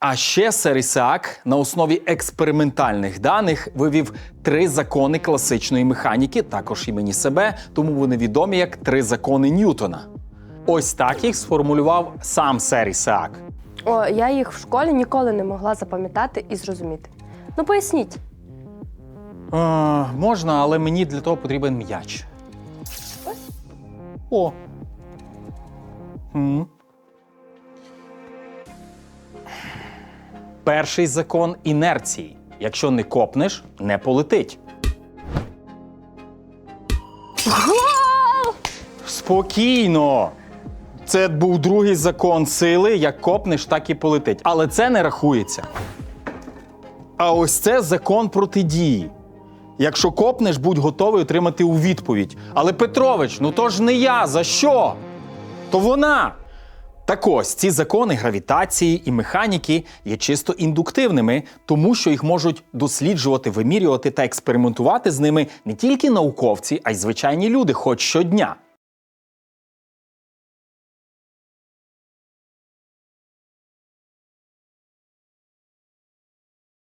А ще сер Ісаак на основі експериментальних даних вивів три закони класичної механіки, також імені себе, тому вони відомі як три закони Ньютона. Ось так їх сформулював сам сер Ісаак. О, я їх в школі ніколи не могла запам'ятати і зрозуміти. Ну, поясніть. А, можна, але мені для того потрібен м'яч. Ось. О. М. Перший закон інерції. Якщо не копнеш, не полетить. Спокійно. Це був другий закон сили. Як копнеш, так і полетить. Але це не рахується. А ось це закон протидії. Якщо копнеш, будь готовий отримати у відповідь. Але Петрович, ну то ж не я, за що? То вона. Так ось ці закони гравітації і механіки є чисто індуктивними, тому що їх можуть досліджувати, вимірювати та експериментувати з ними не тільки науковці, а й звичайні люди, хоч щодня.